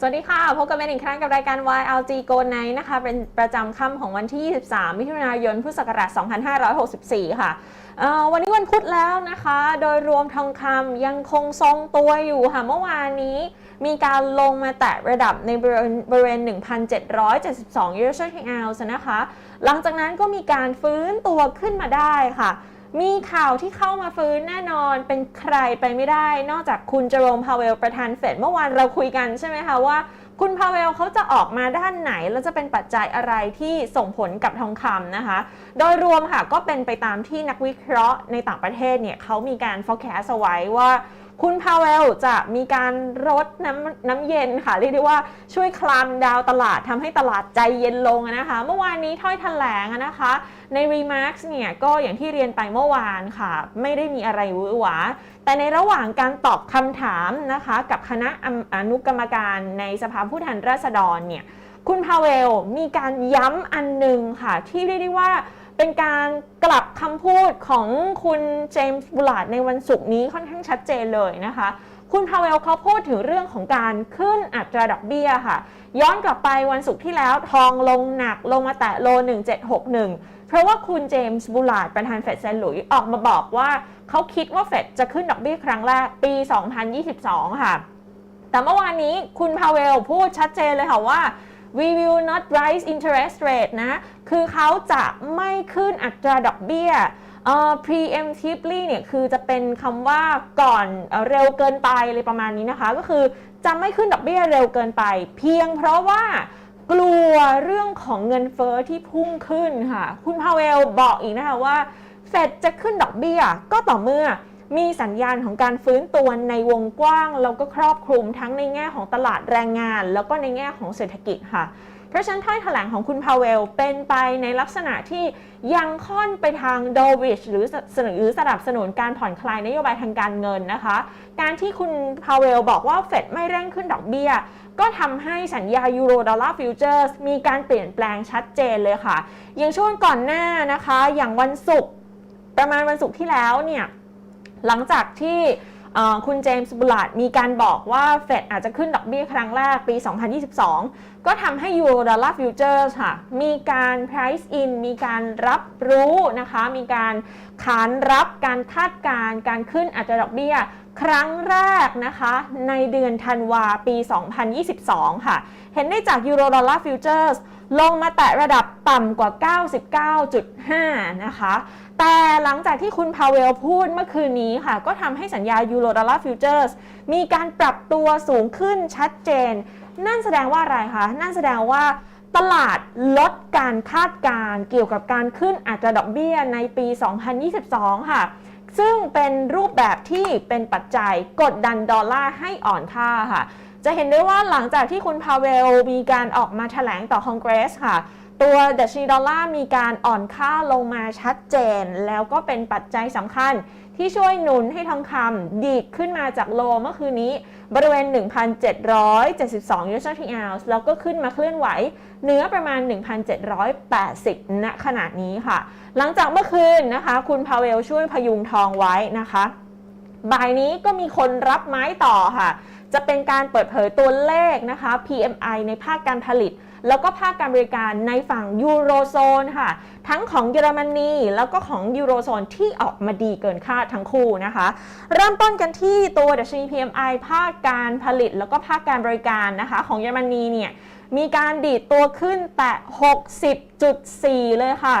สวัสดีค่ะ พบกันเป็นอีกครั้งกับรายการ YLG Go Night นะคะ เป็นประจำค่ำของวันที่ 23 มิถุนายน พุทธศักราช 2564 ค่ะ วันนี้วันพุธแล้วนะคะ โดยรวมทองคำยังคงทรงตัวอยู่ค่ะ เมื่อวานนี้มีการลงมาแตะระดับในบริเวณบริเวณ1,772 US ounce นะคะ หลังจากนั้นก็มีการฟื้นตัวขึ้นมาได้ค่ะ มีข่าวที่เข้ามาฟื้นแน่นอนเป็นใครไปไม่ได้ นอกจากคุณเจอโรมพาเวลประธานเฟดเมื่อวานเราคุยกันใช่ไหมคะว่า คุณพาเวลเขาจะออกมาด้านไหน แล้วจะเป็นปัจจัยอะไรที่ส่งผลกับทองคำนะคะ โดยรวมค่ะก็เป็นไปตามที่นักวิเคราะห์ในต่างประเทศเนี่ยเขามีการ forecast เอาไว้ว่า คุณพาเวลจะมีการรดน้ำน้ำเย็นค่ะ เรียกได้ว่าช่วยคลามดาวตลาดทำให้ตลาดใจเย็นลงนะคะ เมื่อวานนี้ถ้อยแถลงนะคะ ใน Remarks เนี่ยก็อย่างที่เรียนไปเมื่อวานค่ะ ไม่ได้มีอะไรวือหวาแต่ในระหว่างการตอบคำถามนะคะ กับคณะอนุกรรมการในสภาผู้แทนราษฎรเนี่ยคุณพาเวลมีการย้ำอันหนึ่งค่ะ ที่เรียกได้ว่า เป็นการกลับคำพูดของคุณเจมส์บูลาดในวันศุกร์นี้ค่อนข้างชัดเจนเลยนะคะ คุณพาเวลเขาพูดถึงเรื่องของการขึ้นอัตราดอกเบี้ยค่ะ ย้อนกลับไปวันศุกร์ที่แล้วทองลงหนักลงมาแตะโล 1761 เพราะว่าคุณเจมส์บูลาดประธานเฟดเซนหลุยออกมาบอกว่าเขาคิดว่าเฟดจะขึ้นดอกเบี้ยครั้งแรกปี 2022 ค่ะ แต่เมื่อวานนี้คุณพาเวลพูดชัดเจนเลยค่ะว่า we will not raise interest rate นะ คือเขาจะไม่ขึ้นอัตราดอกเบี้ยเอ่อ preemptively เนี่ยคือจะเป็นคำว่าก่อนเอเร็วเกินไปเลยประมาณนี้นะคะ ก็คือจะไม่ขึ้นดอกเบี้ยเร็วเกินไป เพียงเพราะว่ากลัวเรื่องของเงินเฟอ้อที่พุ่งขึ้นค่ะ คุณพาเวลบอกอีกนะคะว่าเฟดจะขึ้นดอกเบี้ยก็ต่อเมื่อมีสัญญาณของการฟื้นตัวในวงกว้าง แล้วก็ครอบคลุมทั้งในแง่ของตลาดแรงงาน แล้วก็ในแง่ของเศรษฐกิจค่ะ เพราะฉะนั้นถ้อยแถลงของคุณพาเวลเป็นไปในลักษณะที่ยังค่อนไปทางโดวิชหรือสนับหรือสนับสนุนการผ่อนคลายนโยบายทางการเงินนะคะ การที่คุณพาเวลบอกว่าเฟดไม่เร่งขึ้นดอกเบี้ย ก็ทำให้สัญญายูโรดอลลาร์ฟิวเจอร์สมีการเปลี่ยนแปลงชัดเจนเลยค่ะ อย่างช่วงก่อนหน้านะคะ อย่างวันศุกร์ประมาณวันศุกร์ที่แล้วเนี่ยหลังจากที่ คุณเจมส์บุลาร์ดมีการบอกว่าเฟดอาจจะขึ้นดอกเบี้ยครั้งแรกปี 2022 ก็ทำให้ยูโรดอลลาร์ฟิวเจอร์ค่ะ มีการ price in มีการรับรู้นะคะ มีการขานรับการคาดการณ์การขึ้นอัตราดอกเบี้ย ครั้งแรกนะคะในเดือนธันวาปี 2022 ค่ะ เห็นได้จากยูโรดอลลาร์ฟิวเจอร์สลงมาแตะระดับต่ำกว่า 99.5 นะคะ แต่หลังจากที่คุณพาเวลพูดเมื่อคืนนี้ค่ะ ก็ทำให้สัญญายูโรดอลลาร์ฟิวเจอร์สมีการปรับตัวสูงขึ้นชัดเจน นั่นแสดงว่าอะไรคะ นั่นแสดงว่าตลาดลดการคาดการเกี่ยวกับการขึ้นอัตราดอกเบี้ยในปี 2022 ค่ะ ซึ่งเป็นรูปแบบที่เป็นปัจจัยกดดันดอลลาร์ให้อ่อนค่าค่ะ จะเห็นได้ว่าหลังจากที่คุณพาเวลมีการออกมาแถลงต่อคอนเกรสค่ะตัวดัชนีดอลลาร์มีการอ่อนค่าลงมาชัดเจน แล้วก็เป็นปัจจัยสำคัญ ที่ช่วยหนุนให้ทองคำดีดขึ้นมาจากโลเมื่อคืนนี้ บริเวณ 1,772 US dollar ounce แล้วก็ขึ้นมาเคลื่อนไหวเหนือประมาณ 1,780 ณขณะนี้ค่ะ หลังจากเมื่อคืนนะคะ คุณพาเวลช่วยพยุงทองไว้นะคะบ่ายนี้ก็มีคนรับไม้ต่อค่ะ จะเป็นการเปิดเผยตัวเลขนะคะ PMI ในภาคการผลิตแล้วก็ภาคการบริการในฝั่งยูโรโซนค่ะ ทั้งของเยอรมนีแล้วก็ของยูโรโซนที่ออกมาดีเกินคาดทั้งคู่นะคะ เริ่มต้นกันที่ตัวดัชนี PMI ภาคการผลิต แล้วก็ภาคการบริการนะคะ ของเยอรมนีเนี่ยมีการดีดตัวขึ้นแต่ 60.4 เลยค่ะ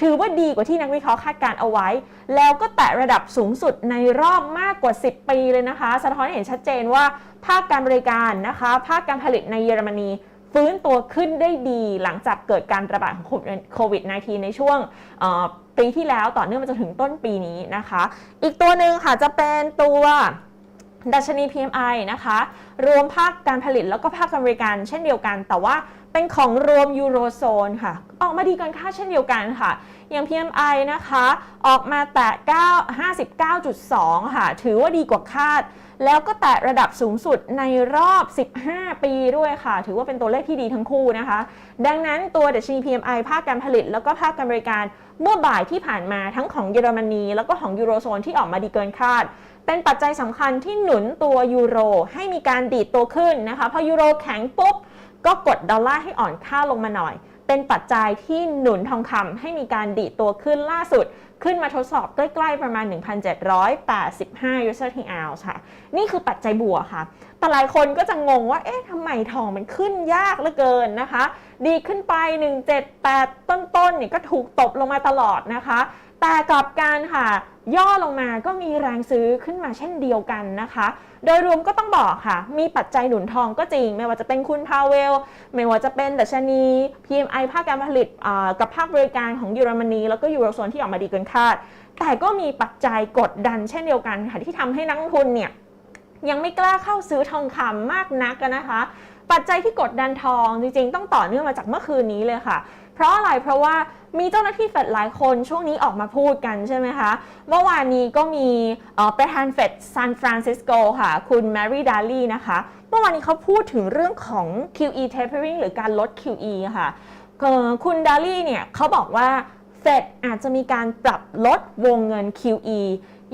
ถือว่าดีกว่าที่นักวิเคราะห์คาดการเอาไว้ แล้วก็แตะระดับสูงสุดในรอบมากกว่า 10 ปีเลยนะคะ สะท้อนให้เห็นชัดเจนว่าภาคการบริการนะคะ ภาคการผลิตในเยอรมนี ฟื้นตัวขึ้นได้ดีหลังจากเกิดการระบาดของโควิด -19 ในช่วงปีที่แล้วต่อเนื่องมาจนถึงต้นปีนี้นะคะ อีกตัวหนึ่งค่ะจะเป็นตัวดัชนี PMI นะคะ รวมภาคการผลิตแล้วก็ภาคการบริการเช่นเดียวกัน แต่ว่าเป็นของรวมยูโรโซนค่ะ ออกมาดีกันค่าเช่นเดียวกันค่ะ อย่าง PMI นะคะ ออกมาแตะ9 59.2 ค่ะ ถือว่าดีกว่าคาด แล้วก็แตะระดับสูงสุดในรอบ 15 ปีด้วยค่ะ ถือว่าเป็นตัวเลขที่ดีทั้งคู่นะคะ ดังนั้นตัวดัชนี PMI ภาคการผลิต แล้วก็ภาคการบริการเมื่อบ่ายที่ผ่านมาทั้งของเยอรมนี แล้วก็ของยูโรโซนที่ออกมาดีเกินคาดเป็นปัจจัยสำคัญที่หนุนตัวยูโรให้มีการดีดตัวขึ้นนะคะพอยูโรแข็งปุ๊บก็กดดอลลาร์ให้อ่อนค่าลงมาหน่อย เป็นปัจจัยที่หนุนทองคำให้มีการดีดตัวขึ้นล่าสุด ขึ้นมาทดสอบใกล้ๆประมาณ 1,785 u s d t ounce ค่ะ นี่คือปัจจัยบวกค่ะ แต่หลายคนก็จะงงว่า เอ๊ะทำไมทองมันขึ้นยากเหลือเกินนะคะ ดีขึ้นไป 178 ต้นๆเนี่ยก็ถูกตบลงมาตลอดนะคะ แต่กลับการค่ะ ย่อลงมาก็มีแรงซื้อขึ้นมาเช่นเดียวกันนะคะ โดยรวมก็ต้องบอกค่ะ มีปัจจัยหนุนทองก็จริง ไม่ว่าจะเป็นคุณพาเวล ไม่ว่าจะเป็นดัชนี PMI ภาคการผลิตกับภาคบริการของเยอรมนี แล้วก็ยูโรโซนที่ออกมาดีเกินคาด แต่ก็มีปัจจัยกดดันเช่นเดียวกันค่ะที่ทำให้นักลงทุนเนี่ยยังไม่กล้าเข้าซื้อทองคำมากนักนะคะ ปัจจัยที่กดดันทองจริงๆ ต้องต่อเนื่องมาจากเมื่อคืนนี้เลยค่ะ เพราะอะไรเพราะว่ามีเจ้าหน้าที่เฟดหลายคนช่วงนี้ออกมาพูดกันใช่ไหมคะ เมื่อวานนี้ก็มีประธานเฟดซานฟรานซิสโกค่ะ คุณแมรี่ดาลีนะคะ เมื่อวานนี้เขาพูดถึงเรื่องของ QE tapering หรือการลด QE ค่ะ คุณดาลีเนี่ยเขาบอกว่าเฟดอาจจะมีการปรับลดวงเงิน QE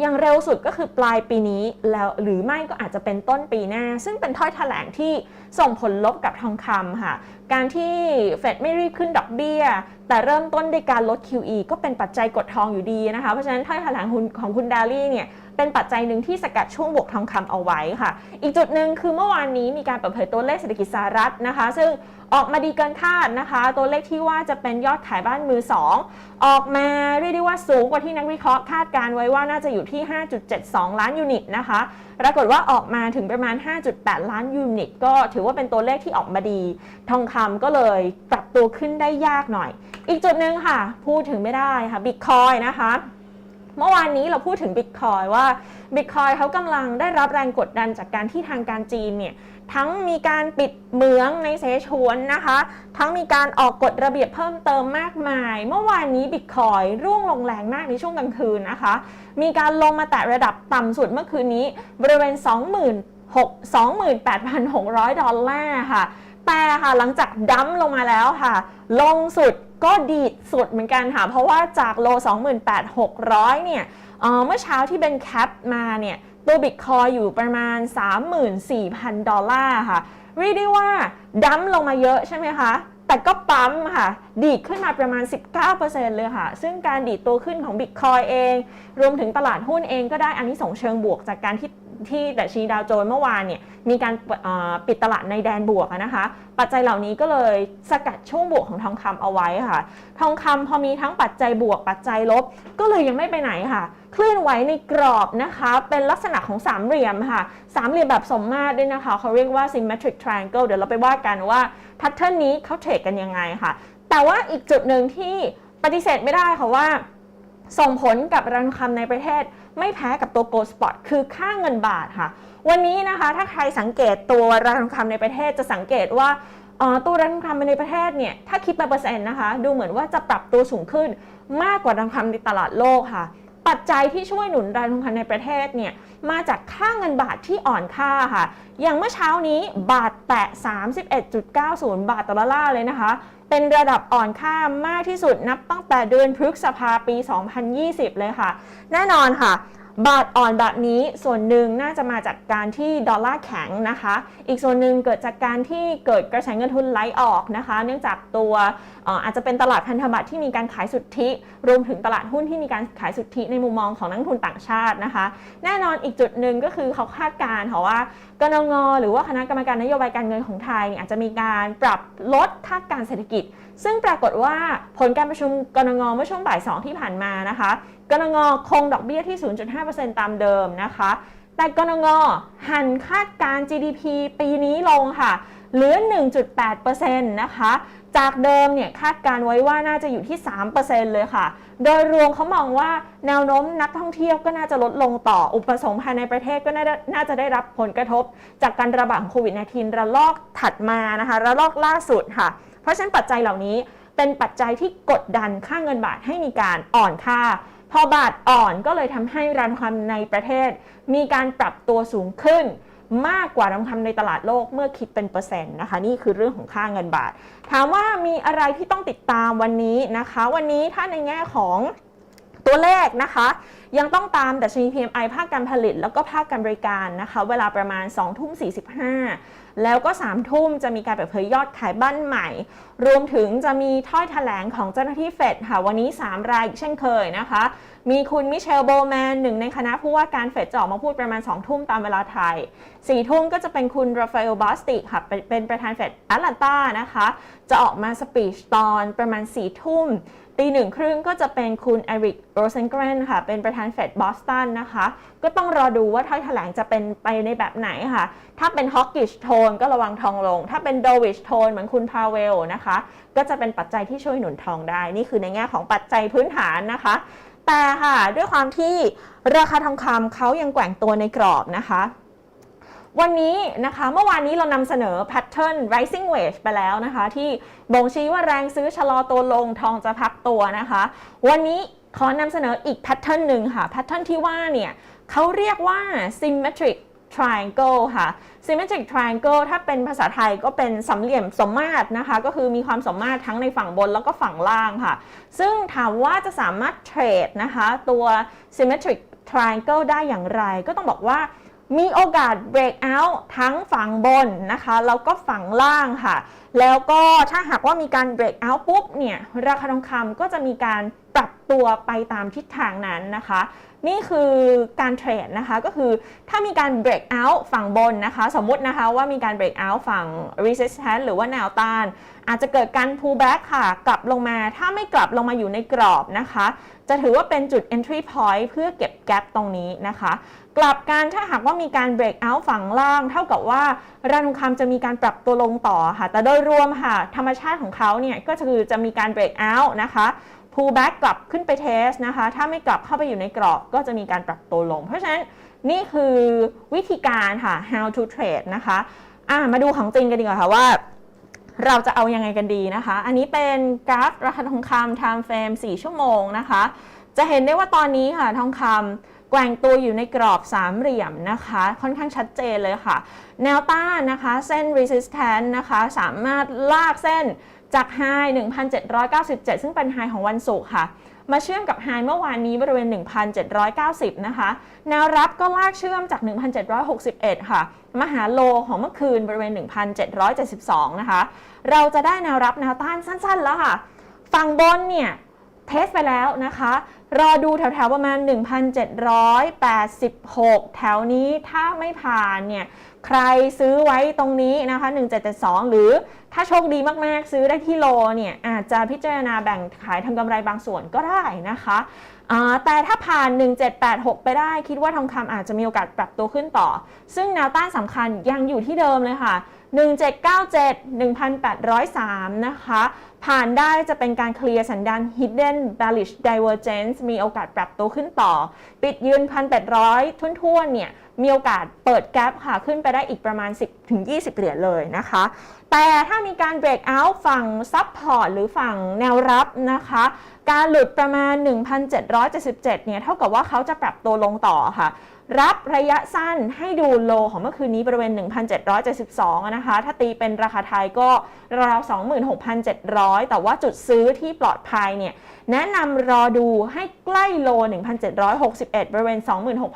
อย่างเร็วสุดก็คือปลายปีนี้แล้วหรือไม่ก็อาจจะเป็นต้นปีหน้า ซึ่งเป็นถ้อยแถลงที่ส่งผลลบกับทองคำค่ะ การที่เฟดไม่รีบขึ้นดอกเบี้ย แต่เริ่มต้นด้วยการลด QE ก็เป็นปัจจัยกดทองอยู่ดีนะคะ เพราะฉะนั้นถ้อยแถลงของคุณดาลี่เนี่ย เป็นปัจจัยหนึ่งที่สกัดช่วงบวกทองคำเอาไว้ค่ะ อีกจุดหนึ่งคือเมื่อวานนี้มีการเปิดเผยตัวเลขเศรษฐกิจสหรัฐนะคะ ซึ่งออกมาดีเกินคาดนะคะ ตัวเลขที่ว่าจะเป็นยอดขายบ้านมือ 2 ออกมาเรียกได้ว่าสูงกว่าที่นักวิเคราะห์คาดการไว้ว่าน่าจะอยู่ที่ 5.72 ล้านยูนิตนะคะปรากฏว่าออกมาถึงประมาณ 5.8 ล้านยูนิต ก็ถือว่าเป็นตัวเลขที่ออกมาดี ทองคำก็เลยปรับตัวขึ้นได้ยากหน่อย อีกจุดหนึ่งค่ะ พูดถึงไม่ได้ค่ะบิตคอยนะคะ เมื่อวานนี้เราพูดถึงบิตคอยว่าบิตคอยเขากำลังได้รับแรงกดดันจากการที่ทางการจีนเนี่ยทั้งมีการปิดเหมืองในเซชวนนะคะ ทั้งมีการออกกฎระเบียบเพิ่มเติมมากมาย เมื่อวานนี้บิตคอยร่วงลงแรงมากในช่วงกลางคืนนะคะ มีการลงมาแตะระดับต่ำสุดเมื่อคืนนี้ บริเวณ28,600 ดอลลาร์ค่ะ แต่ค่ะหลังจากดั้มลงมาแล้วค่ะ ลงสุด ก็ดีดสุดเหมือนกันค่ะ เพราะว่าจากโล 28,600 เนี่ยเอ่อเมื่อเช้าที่เป็นแคปมาเนี่ยตัวบิตคอยอยู่ประมาณ 34,000 ดอลลาร์ค่ะ เรียกได้ว่าดั้มลงมาเยอะใช่ไหมคะ แต่ก็ปั๊มค่ะ ดีดขึ้นมาประมาณ 19%เลยค่ะ ซึ่งการดีดตัวขึ้นของบิตคอยเอง รวมถึงตลาดหุ้นเองก็ได้อันนี้ส่งเชิงบวกจากการที่ ที่ดัชนีดาวโจนส์เมื่อวานเนี่ยมีการปิดตลาดในแดนบวกนะคะ ปัจจัยเหล่านี้ก็เลยสกัดช่วงบวกของทองคำเอาไว้ค่ะ ทองคำพอมีทั้งปัจจัยบวกปัจจัยลบ ก็เลยยังไม่ไปไหนค่ะ เคลื่อนไหวในกรอบนะคะ เป็นลักษณะของสามเหลี่ยมค่ะ สามเหลี่ยมแบบสมมาตรด้วยนะคะ เขาเรียกว่า symmetric triangle เดี๋ยวเราไปว่ากันว่าแพทเทิร์นนี้เขาเทรดกันยังไงค่ะ แต่ว่าอีกจุดหนึ่งที่ปฏิเสธไม่ได้ค่ะว่า ส่งผลกับราคาทองคำในประเทศ ไม่แพ้กับตัว Gold Spot คือค่าเงินบาทค่ะ วันนี้นะคะถ้าใครสังเกตตัวราคาทองคำในประเทศจะสังเกตว่าตัวราคาทองคำในประเทศเนี่ยถ้าคิดเป็นเปอร์เซ็นต์นะคะ ดูเหมือนว่าจะปรับตัวสูงขึ้นมากกว่าราคาทองคำในตลาดโลกค่ะ ปัจจัยที่ช่วยหนุนราคาทองคำในประเทศเนี่ยมาจากค่าเงินบาทที่อ่อนค่าค่ะ อย่างเมื่อเช้านี้บาทแตะ31.90 บาทต่อดอลลาร์เลยนะคะ เป็นระดับอ่อนค่ามากที่สุดนับตั้งแต่เดือนพฤษภาปี 2020 เลยค่ะ แน่นอนค่ะ บาทอ่อนแบบนี้ส่วนหนึ่งน่าจะมาจากการที่ดอลลาร์แข็งนะคะ อีกส่วนหนึ่งเกิดจากการที่เกิดกระแสเงินทุนไหลออกนะคะ เนื่องจากตัวอาจจะเป็นตลาดพันธบัตรที่มีการขายสุทธิ รวมถึงตลาดหุ้นที่มีการขายสุทธิในมุมมองของนักทุนต่างชาตินะคะ แน่นอนอีกจุดหนึ่งก็คือเขาคาดการณ์ค่ะว่ากนงหรือว่าคณะกรรมการนโยบายการเงินของไทยเนี่ยอาจจะมีการปรับลดคาดการเศรษฐกิจ ซึ่งปรากฏว่าผลการประชุมกนงเมื่อช่วงบ่าย2ที่ผ่านมานะคะ กนงคงดอกเบี้ยที่ 0.5%ตามเดิมนะคะ แต่กนงหันคาดการ GDP ปีนี้ลงค่ะ เหลือ 1.8%นะคะ จากเดิมเนี่ยคาดการไว้ว่าน่าจะอยู่ที่ 3%เลยค่ะ โดยรวมเขามองว่าแนวโน้มนักท่องเที่ยวก็น่าจะลดลงต่อ อุปสงค์ภายในประเทศก็น่าจะน่าจะได้รับผลกระทบ จากการระบาดของโควิด -19 ระลอกถัดมานะคะ ระลอกล่าสุดค่ะ เพราะฉะนั้นปัจจัยเหล่านี้เป็นปัจจัยที่กดดันค่าเงินบาทให้มีการอ่อนค่า พอบาทอ่อนก็เลยทำให้ราคาในประเทศ มีการปรับตัวสูงขึ้น มากกว่าราคาในตลาดโลกเมื่อคิดเป็นเปอร์เซ็นต์นะคะ นี่คือเรื่องของค่าเงินบาท ถามว่ามีอะไรที่ต้องติดตามวันนี้นะคะ วันนี้ถ้าในแง่ของ ตัวเลขนะคะ ยังต้องตามดัชนี PMI ภาคการผลิต แล้วก็ภาคการบริการนะคะ เวลาประมาณ2ทุ่ม45 แล้วก็3ทุ่มจะมีการเปิดเผยยอดขายบ้านใหม่ รวมถึงจะมีถ้อยแถลงของเจ้าหน้าที่เฟดค่ะวันนี้ 3 รายอีกเช่นเคยนะคะ มีคุณมิเชลโบแมนหนึ่งในคณะผู้ว่าการเฟดจะออกมาพูดประมาณ 2 ทุ่มตามเวลาไทย 4 ทุ่มก็จะเป็นคุณราฟาเอลบาสติกค่ะเป็นเป็นประธานเฟดแอตแลนตานะคะ จะออกมาสปีชตอนประมาณ4ทุ่ม ตีหนึ่งครึ่งก็จะเป็นคุณเอริกโรเซนเกรนค่ะ เป็นประธานเฟดบอสตันนะคะ ก็ต้องรอดูว่าถ้อยแถลงจะเป็นไปในแบบไหนค่ะ ถ้าเป็นฮอกกิชโทนก็ระวังทองลง ถ้าเป็นโดวิชโทนเหมือนคุณพาเวลนะคะ ก็จะเป็นปัจจัยที่ช่วยหนุนทองได้ นี่คือในแง่ของปัจจัยพื้นฐานนะคะ แต่ค่ะ ด้วยความที่ราคาทองคำเขายังแกว่งตัวในกรอบนะคะ วันนี้นะคะเมื่อวานนี้เรานำเสนอ pattern rising wage ไปแล้วนะคะ ที่บ่งชี้ว่าแรงซื้อชะลอตัวลงทองจะพักตัวนะคะ วันนี้ขอนำเสนออีก pattern หนึ่งค่ะ pattern ที่ว่าเนี่ยเขาเรียกว่า symmetric triangle ค่ะ symmetric triangle ถ้าเป็นภาษาไทยก็เป็นสามเหลี่ยมสมมาตรนะคะ ก็คือมีความสมมาตรทั้งในฝั่งบนแล้วก็ฝั่งล่างค่ะ ซึ่งถามว่าจะสามารถเทรดนะคะ ตัว symmetric triangle ได้อย่างไร ก็ต้องบอกว่า มีโอกาส break out ทั้งฝั่งบนนะคะแล้วก็ฝั่งล่างค่ะ แล้วก็ถ้าหากว่ามีการ break out ปุ๊บเนี่ยราคาทองคำก็จะมีการปรับตัวไปตามทิศทางนั้นนะคะ นี่คือการเทรดนะคะก็คือถ้ามีการ break out ฝั่งบนนะคะ สมมุตินะคะว่ามีการ break out ฝั่ง resistance หรือว่าแนวต้าน อาจจะเกิดการ pull back ค่ะ กลับลงมาถ้าไม่กลับลงมาอยู่ในกรอบนะคะ จะถือว่าเป็นจุด entry point เพื่อเก็บ gap ตรงนี้นะคะ กลับกันถ้าหากว่ามีการ break out ฝั่งล่าง เท่ากับว่าราคาทองคำจะมีการปรับตัวลงต่อค่ะ แต่โดยรวมค่ะ ธรรมชาติของเขาเนี่ยก็คือจะมีการ break out นะคะ pull back กลับขึ้นไปเทสนะคะ ถ้าไม่กลับเข้าไปอยู่ในกรอบก็จะมีการปรับตัวลง เพราะฉะนั้นนี่คือวิธีการค่ะ how to trade นะคะะมาดูของจริงกันดีกว่าค่ะว่าเราจะเอายังไงกันดีนะคะ อันนี้เป็นกราฟราคาทองคำ time frame 4 ชั่วโมงนะคะ จะเห็นได้ว่าตอนนี้ค่ะทองคำ ว่งตัวอยู่ในกรอบสามเหลี่ยมนะคะ ค่อนข้างชัดเจนเลยค่ะ แนวต้านนะคะ เส้น resistance นะคะ สามารถลากเส้นจาก high 1,797 ซึ่งเป็น high ของวันศุกร์ค่ะ มาเชื่อมกับ high เมื่อวานนี้บริเวณ 1,790 นะคะ แนวรับก็ลากเชื่อมจาก 1,761 ค่ะมาหาโลของเมื่อคืนบริเวณ 1,772 นะคะ เราจะได้แนวรับแนวต้านสั้นๆแล้วค่ะ ฝั่งบนเนี่ย เทสไปแล้วนะคะ รอดูแถวๆประมาณ 1,786 แถวนี้ถ้าไม่ผ่านเนี่ย ใครซื้อไว้ตรงนี้นะคะ 1772 หรือถ้าโชคดีมากๆซื้อได้ที่โลเนี่ย อาจจะพิจารณาแบ่งขายทำกำไรบางส่วนก็ได้นะคะ แต่ถ้าผ่าน 1786 ไปได้คิดว่าทองคำอาจจะมีโอกาสปรับตัวขึ้นต่อ ซึ่งแนวต้านสำคัญยังอยู่ที่เดิมเลยค่ะ 1797 1803 นะคะ ผ่านได้จะเป็นการเคลียร์สัญญาณ hidden bearish divergence มีโอกาสปรับตัวขึ้นต่อ ปิดยืน 1,800 ทุ่นๆ เนี่ย มีโอกาสเปิดแกลบค่ะ ขึ้นไปได้อีกประมาณ 10-20 เหรียญเลยนะคะ แต่ถ้ามีการ break out ฝั่ง support หรือฝั่งแนวรับนะคะ การหลุดประมาณ 1,777 เนี่ยเท่ากับว่าเขาจะปรับตัวลงต่อค่ะ รับระยะสั้นให้ดูโลของเมื่อคืนนี้บริเวณ 1,772 นะคะ ถ้าตีเป็นราคาไทยก็ราว26,700 แต่ว่าจุดซื้อที่ปลอดภัยเนี่ยแนะนำรอดูให้ใกล้โล 1,761 บริเวณ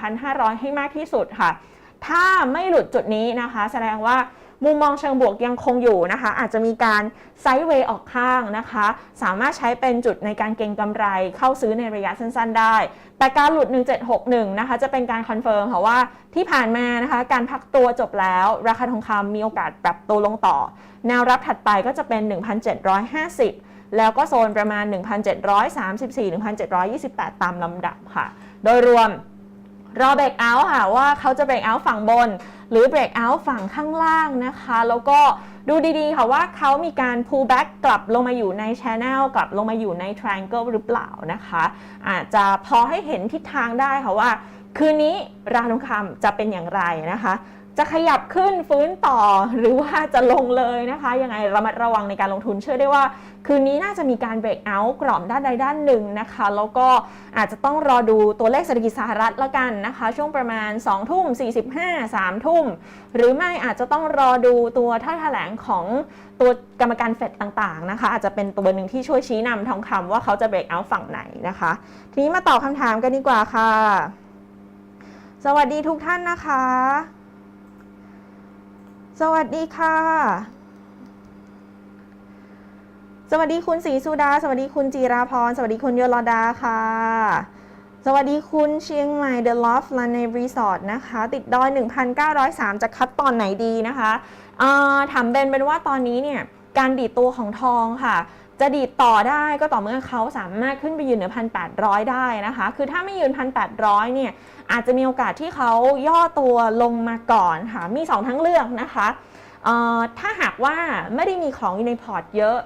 26,500 ให้มากที่สุดค่ะ ถ้าไม่หลุดจุดนี้นะคะ แสดงว่า มุมมองเชิงบวกยังคงอยู่นะคะ อาจจะมีการไซด์เวย์ออกข้างนะคะ สามารถใช้เป็นจุดในการเก็งกำไรเข้าซื้อในระยะสั้นๆ ได้ แต่การหลุด 1761 นะคะ จะเป็นการคอนเฟิร์มค่ะว่าที่ผ่านมานะคะ การพักตัวจบแล้ว ราคาทองคำมีโอกาสปรับตัวลงต่อ แนวรับถัดไปก็จะเป็น 1,750แล้วก็โซนประมาณ 1,734-1,728 ตามลำดับค่ะ โดยรวมรอเบรกเอาท์ค่ะว่าเขาจะเบรกเอาท์ฝั่งบน หรือเบรกเอาท์ฝั่งข้างล่างนะคะ แล้วก็ดูดีๆค่ะว่าเขามีการ pull back กลับลงมาอยู่ใน channel กลับลงมาอยู่ใน triangle หรือเปล่านะคะ อาจจะพอให้เห็นทิศทางได้ค่ะว่า คืนนี้ราคาทองคำจะเป็นอย่างไรนะคะ จะขยับขึ้นฟื้นต่อหรือว่าจะลงเลยนะคะยังไงระมัดระวังในการลงทุนเชื่อได้ว่า คืนนี้น่าจะมีการเบรกเอาท์กรอบด้านใดด้านหนึ่งนะคะ แล้วก็อาจจะต้องรอดูตัวเลขเศรษฐกิจสหรัฐและกันนะคะ ช่วงประมาณ 2 ทุ่ม 45 3 ทุ่ม หรือไม่อาจจะต้องรอดูตัวท่าแถลงของตัวกรรมการเฟดต่างๆนะคะ อาจจะเป็นตัวหนึ่งที่ช่วยชี้นำทองคำว่าเขาจะเบรกเอาท์ฝั่งไหนนะคะ ทีนี้มาตอบคำถามกันดีกว่าค่ะ สวัสดีทุกท่านนะคะ สวัสดีค่ะ สวัสดีคุณศรีสุดา สวัสดีคุณจีราพร สวัสดีคุณโยลดาค่ะ สวัสดีคุณเชียงใหม่ The Loft l a n e Resort นะคะ ติดดอย 1,903 จะคัดตอนไหนดีนะคะถามเบนเป็นว่าตอนนี้เนี่ย การดีดตัวของทองค่ะ จะดีดต่อได้ก็ต่อเมื่อเขาสามารถขึ้นไปยืนเหนือ1,800ได้นะคะ คือถ้าไม่ยืน1,800เนี่ยอาจจะมีโอกาสที่เขาย่อตัวลงมาก่อนค่ะ มี 2 ทั้งเลือกนะคะถ้าหากว่าไม่ได้มีของอยู่ในพอร์ตเยอะ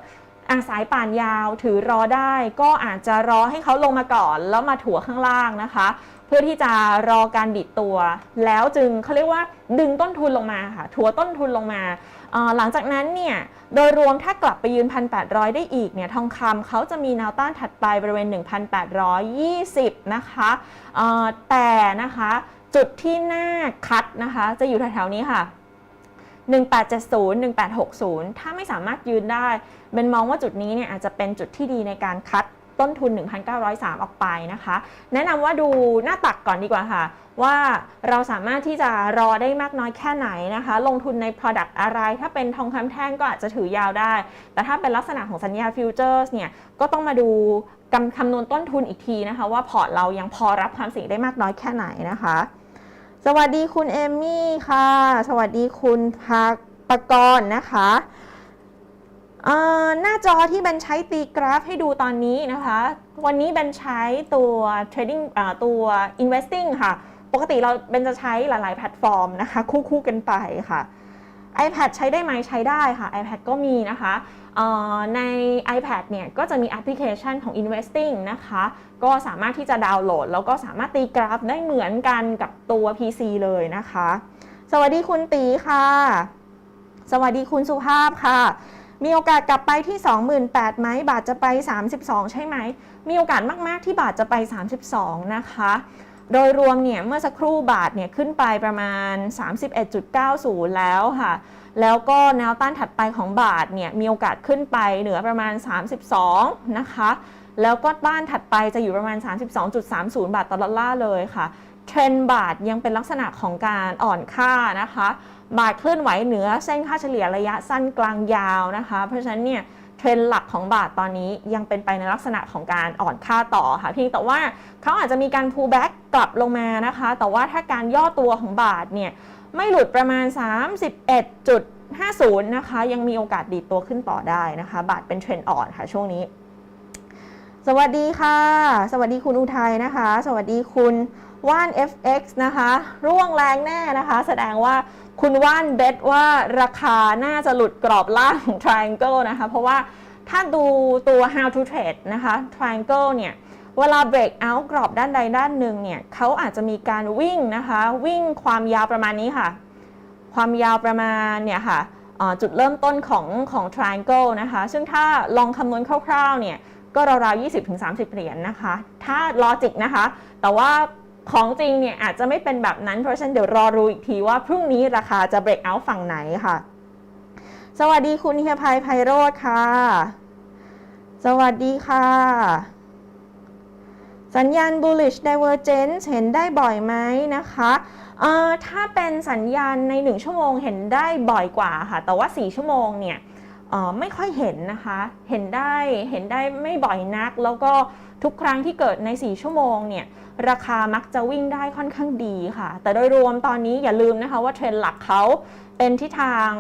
อาสายป่านยาวถือรอได้ ก็อาจจะรอให้เขาลงมาก่อน แล้วมาถัวข้างล่างนะคะ เพื่อที่จะรอการดิดตัว แล้วจึงเขาเรียกว่าดึงต้นทุนลงมาค่ะถัวต้นทุนลงมาหลังจากนั้นเนี่ย โดยรวมถ้ากลับไปยืน 1,800 ได้อีกเนี่ยทองคำเขาจะมีแนวต้านถัดไปบริเวณ 1,820 นะคะเอ่อแต่นะคะจุดที่น่าคัดนะคะ จะอยู่แถวๆนี้ค่ะ 1870 1860 ถ้าไม่สามารถยืนได้ เป็นมองว่าจุดนี้เนี่ยอาจจะเป็นจุดที่ดีในการคัด ต้นทุน 1,903 ออกไปนะคะ แนะนำว่าดูหน้าตักก่อนดีกว่าค่ะ ว่าเราสามารถที่จะรอได้มากน้อยแค่ไหนนะคะ ลงทุนใน Product อะไร ถ้าเป็นทองคำแท่งก็อาจจะถือยาวได้ แต่ถ้าเป็นลักษณะของสัญญาฟิวเจอร์สเนี่ย ก็ต้องมาดูกำคำนวณต้นทุนอีกทีนะคะ ว่าพอร์ตเรายังพอรับความเสี่ยงได้มากน้อยแค่ไหนนะคะ สวัสดีคุณเอมมี่ค่ะ สวัสดีคุณพักปกรณ์นะคะ หน้าจอที่แบนใช้ตีกราฟให้ดูตอนนี้นะคะ วันนี้แบนใช้ตัว trading ตัว investing ค่ะ ปกติเราเป็นจะใช้หลาย ๆ แพลตฟอร์มนะคะ คู่ ๆ กันไปค่ะ iPad ใช้ได้ไหมใช้ได้ค่ะ iPad ก็มีนะคะใน iPad เนี่ยก็จะมีแอปพลิเคชันของ investing นะคะ ก็สามารถที่จะดาวน์โหลด แล้วก็สามารถตีกราฟได้เหมือนกันกับตัว PC เลยนะคะ สวัสดีคุณตีค่ะ สวัสดีคุณสุภาพค่ะ มีโอกาสกลับไปที่ 28,000ไหมบาทจะไป 32 ใช่ไหม มีโอกาสมาก ๆ ที่บาทจะไป 32 นะคะ โดยรวมเนี่ยเมื่อสักครู่บาทเนี่ยขึ้นไปประมาณ 31.90 แล้วค่ะ แล้วก็แนวต้านถัดไปของบาทเนี่ยมีโอกาสขึ้นไปเหนือประมาณ 32 นะคะ แล้วก็ต้านถัดไปจะอยู่ประมาณ 32.30 บาทต่อดอลลาร์เลยค่ะ เทรนด์บาทยังเป็นลักษณะของการอ่อนค่านะคะ บาทเคลื่อนไหวเหนือเส้นค่าเฉลี่ยระยะสั้นกลางยาวนะคะ เพราะฉะนั้นเนี่ยเทรนด์หลักของบาทตอนนี้ยังเป็นไปในลักษณะของการอ่อนค่าต่อค่ะเพียงแต่ว่าเขาอาจจะมีการ pull back กลับลงมานะคะ แต่ว่าถ้าการย่อตัวของบาทเนี่ยไม่หลุดประมาณ 31.50 นะคะ ยังมีโอกาสดีดตัวขึ้นต่อได้นะคะ บาทเป็นเทรนด์อ่อนค่ะช่วงนี้ สวัสดีค่ะ สวัสดีคุณอุทัยนะคะ สวัสดีคุณว่าน FX นะคะ ร่วงแรงแน่นะคะ แสดงว่า คุณว่านเบทว่าราคาน่าจะหลุดกรอบล่างของ Triangle นะคะ เพราะว่าถ้าดูตัว how to trade นะคะ Triangle เนี่ยเวลา break out กรอบด้านใดด้านหนึ่งเนี่ยเขาอาจจะมีการวิ่งนะคะ วิ่งความยาวประมาณนี้ค่ะ ความยาวประมาณเนี่ยค่ะจุดเริ่มต้นของของ triangle นะคะ ซึ่งถ้าลองคำนวณคร่าวๆเนี่ยก็ราวๆ20-30 เหรียญนะคะ ถ้าลอจิกนะคะ แต่ว่า ของจริงเนี่ยอาจจะไม่เป็นแบบนั้น เพราะฉะนั้นเดี๋ยวรอรู้อีกทีว่าพรุ่งนี้ราคาจะ break out ฝั่งไหนค่ะ สวัสดีคุณเฮียภัยไพโรธค่ะ สวัสดีค่ะ สัญญาณ bullish divergence เห็นได้บ่อยไหมนะคะเอ่อถ้าเป็นสัญญาณใน 1 ชั่วโมงเห็นได้บ่อยกว่าค่ะ แต่ว่า 4 ชั่วโมงเนี่ยเอ่อไม่ค่อยเห็นนะคะ เห็นได้เห็นได้ไม่บ่อยนัก แล้วก็ ทุกครั้งที่เกิดใน 4 ชั่วโมงเนี่ยราคามักจะวิ่งได้ค่อนข้างดีค่ะ แต่โดยรวมตอนนี้อย่าลืมนะคะว่าเทรนด์หลักเขาเป็นทิศทาง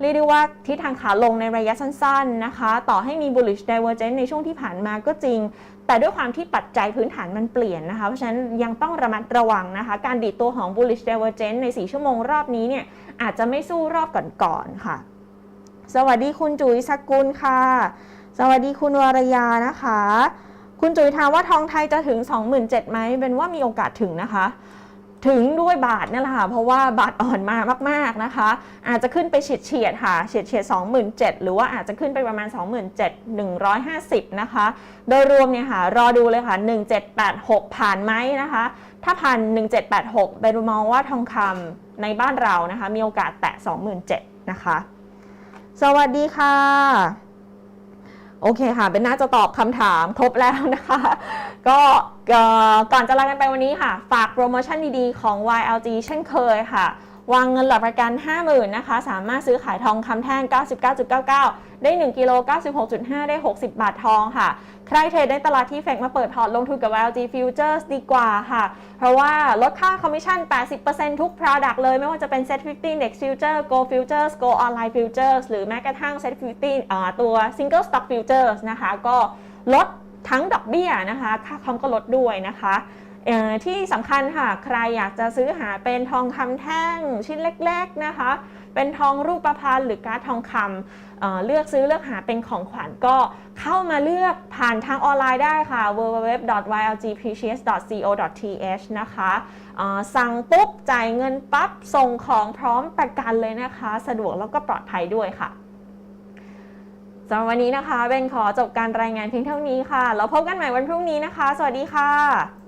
เรียกได้ว่าทิศทางขาลงในระยะสั้นๆนะคะ ต่อให้มี bullish divergence ในช่วงที่ผ่านมาก็จริง แต่ด้วยความที่ปัจจัยพื้นฐานมันเปลี่ยนนะคะ เพราะฉะนั้นยังต้องระมัดระวังนะคะ การดีดตัวของ bullish divergence ใน 4 ชั่วโมงรอบนี้เนี่ยอาจจะไม่สู้รอบก่อนๆค่ะ สวัสดีคุณจุ๋ยสกุลค่ะ สวัสดีคุณวรยานะคะ คุณจุ๋ยถามว่าทองไทยจะถึง 27,000ไหมเป็นว่ามีโอกาสถึงนะคะ ถึงด้วยบาทนั่แหละค่ะ เพราะว่าบาทอ่อนมามาก ๆนะคะ อาจจะขึ้นไปเฉียดเฉียดค่ะ เฉียดเฉียด27,000 หรือว่าอาจจะขึ้นไปประมาณ 27,150 นะคะ โดยรวมเนี่ยค่ะ รอดูเลยค่ะ 1786 ผ่านไหมนะคะ ถ้าผ่าน 1786 เป็นมองว่าทองคำในบ้านเรานะคะ มีโอกาสแตะ 27,000 นะคะ สวัสดีค่ะ โอเคค่ะ เป็นน่าจะตอบคำถามครบแล้วนะคะ ก็ก่อนจะลากันไปวันนี้ค่ะ ฝากโปรโมชั่นดีๆของ YLG เช่นเคยค่ะ วางเงินหลักประกัน 50,000นะคะสามารถซื้อขายทองคำแท่ง 99.99 ได้ 1กิโล96.5 ได้ 60 บาททองค่ะ ใครเทรดในตลาดที่เฟกมาเปิดพอร์ตลงทุนกับ L.G. Futures ดีกว่าค่ะ เพราะว่าลดค่าคอมมิชชั่น 80%ทุก Product เลยไม่ว่าจะเป็น Set 50 Index Future Go Futures Go Online Futures หรือแม้กระทั่ง Set 50อ่าตัว Single Stock Futures นะคะ ก็ลดทั้งดอกเบี้ยนะคะ ค่าคอมก็ลดด้วยนะคะ ที่สำคัญค่ะใครอยากจะซื้อหาเป็นทองคำแท่งชิ้นเล็กๆนะคะ เป็นทองรูปประพรรณหรือการ์ดทองคำเเลือกซื้อเลือกหาเป็นของขวัญก็เข้ามาเลือกผ่านทางออนไลน์ได้ค่ะ www.ylgpcs.co.th นะคะสั่งปุ๊บจ่ายเงินปั๊บส่งของพร้อมประกันเลยนะคะ สะดวกแล้วก็ปลอดภัยด้วยค่ะสำหรับวันนี้นะคะเบนขอจบการรายงานเพียงเท่านี้ค่ะ แล้วพบกันใหม่วันพรุ่งนี้นะคะ สวัสดีค่ะ